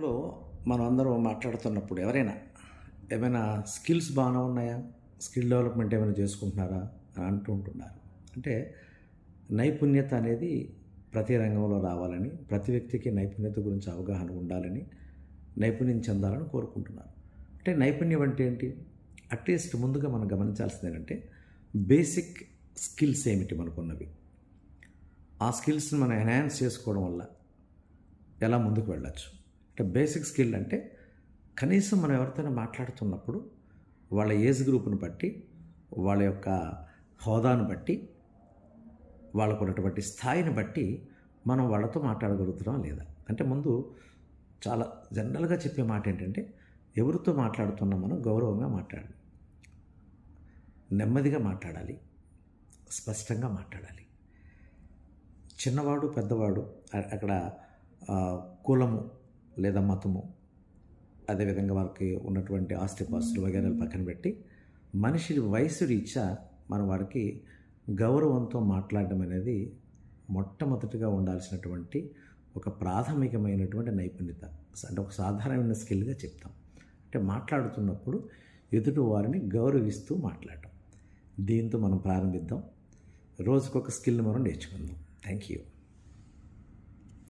జీవితంలో మనం అందరం మాట్లాడుతున్నప్పుడు ఎవరైనా ఏమైనా స్కిల్స్ బాగానే ఉన్నాయా? స్కిల్ డెవలప్మెంట్ ఏమైనా చేసుకుంటున్నారా? అని అంటూ ఉంటున్నారు. అంటే నైపుణ్యత అనేది ప్రతి రంగంలో రావాలని ప్రతి వ్యక్తికి నైపుణ్యత గురించి అవగాహన ఉండాలని నైపుణ్యం చెందాలని కోరుకుంటున్నారు. అంటే నైపుణ్యం అంటే ఏంటి? అట్లీస్ట్ ముందుగా మనం గమనించాల్సింది ఏంటంటే బేసిక్ స్కిల్స్ ఏమిటి మనకున్నవి? ఆ స్కిల్స్ని మనం ఎన్హాన్స్ చేసుకోవడం వల్ల ఎలా ముందుకు వెళ్ళచ్చు? అంటే బేసిక్ స్కిల్ అంటే కనీసం మనం ఎవరితోనే మాట్లాడుతున్నప్పుడు వాళ్ళ ఏజ్ గ్రూప్ను బట్టి వాళ్ళ యొక్క హోదాను బట్టి వాళ్ళకు ఉన్నటువంటి స్థాయిని బట్టి మనం వాళ్ళతో మాట్లాడగలుగుతున్నాం లేదా? అంటే ముందు చాలా జనరల్గా చెప్పే మాట ఏంటంటే ఎవరితో మాట్లాడుతున్నా మనం గౌరవంగా మాట్లాడాలి. నెమ్మదిగా మాట్లాడాలి. స్పష్టంగా మాట్లాడాలి. చిన్నవాడు పెద్దవాడు అక్కడ కులము లేదా మతము అదేవిధంగా వాళ్ళకి ఉన్నటువంటి ఆస్తిపాస్తులు వగేరాలు పక్కన పెట్టి మనిషి వయసు రీత్యా మనం వాడికి గౌరవంతో మాట్లాడడం అనేది మొట్టమొదటిగా ఉండాల్సినటువంటి ఒక ప్రాథమికమైనటువంటి నైపుణ్యత. అంటే ఒక సాధారణమైన స్కిల్గా చెప్తాం. అంటే మాట్లాడుతున్నప్పుడు ఎదుటి వారిని గౌరవిస్తూ మాట్లాడటం. దీంతో మనం ప్రారంభిద్దాం. రోజుకొక స్కిల్ మనం నేర్చుకుందాం. Thank you